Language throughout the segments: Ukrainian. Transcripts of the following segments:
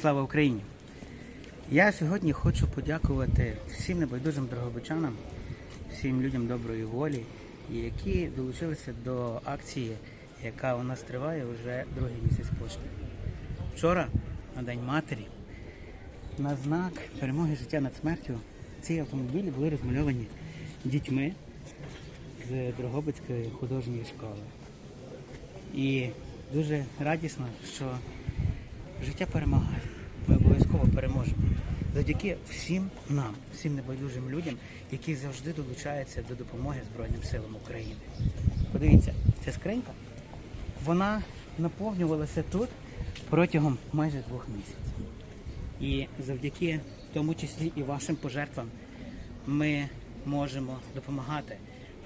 Слава Україні! Я сьогодні хочу подякувати всім небайдужим дрогобичанам, всім людям доброї волі, які долучилися до акції, яка у нас триває вже другий місяць поспіль. Вчора, на День Матері, на знак перемоги життя над смертю, ці автомобілі були розмальовані дітьми з Дрогобицької художньої школи. І дуже радісно, що життя перемагає. Ми обов'язково переможемо. Завдяки всім нам, всім небайдужим людям, які завжди долучаються до допомоги Збройним силам України. Подивіться, ця скринька, вона наповнювалася тут протягом майже двох місяців. І завдяки тому числі і вашим пожертвам ми можемо допомагати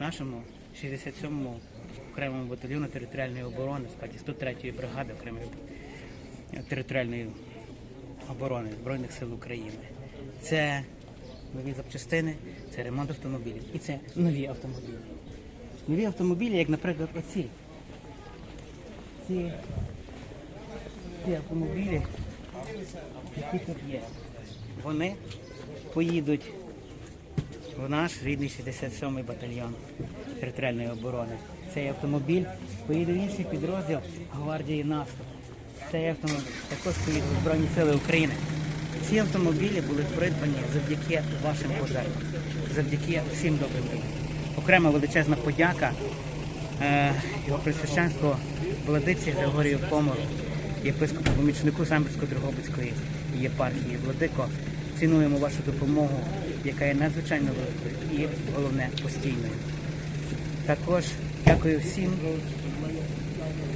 нашому 67-му окремому батальйону територіальної оборони в складі 103-ї бригади окремої територіальної оборони Збройних сил України. Це нові запчастини, це ремонт автомобілів і це нові автомобілі. Нові автомобілі, як, наприклад, оці. Ці, ці автомобілі, які тут є, вони поїдуть в наш рідний 67-й батальйон територіальної оборони. Цей автомобіль поїде в інший підрозділ гвардії наступу. Цей автомобіль також поїде в Збройні Сили України. Ці автомобілі були придбані завдяки вашим пожертвам, завдяки всім добрим людям. Окрема величезна подяка е, його присвященству владиці Григорію Комору, єпископу помічнику Самбірсько-Дрогобицької єпархії. Владико, цінуємо вашу допомогу, яка є надзвичайно великою і головне постійною. Також дякую всім,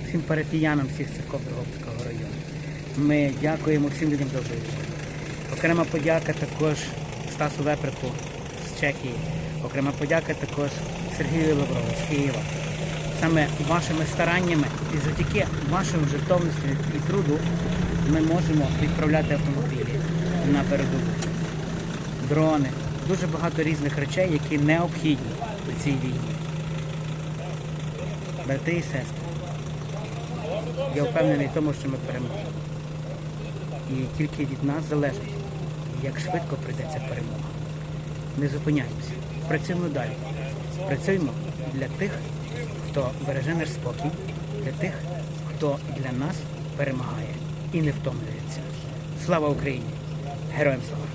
всім парафіянам всіх церков Дрогобицького району. Ми дякуємо всім людям доброї. Окрема подяка також Стасу Веприку з Чехії. Окрема подяка також Сергію Лаврову з Києва. Саме вашими стараннями і завдяки вашим жертовності і труду ми можемо відправляти автомобілі на передову дрони, дуже багато різних речей, які необхідні у цій війні. Брати і сестри, я впевнений в тому, що ми переможемо. І тільки від нас залежить, як швидко прийдеться перемога. Не зупиняємося, працюємо далі. Працюємо для тих, хто береже наш спокій, для тих, хто для нас перемагає і не втомлюється. Слава Україні! Героям слава!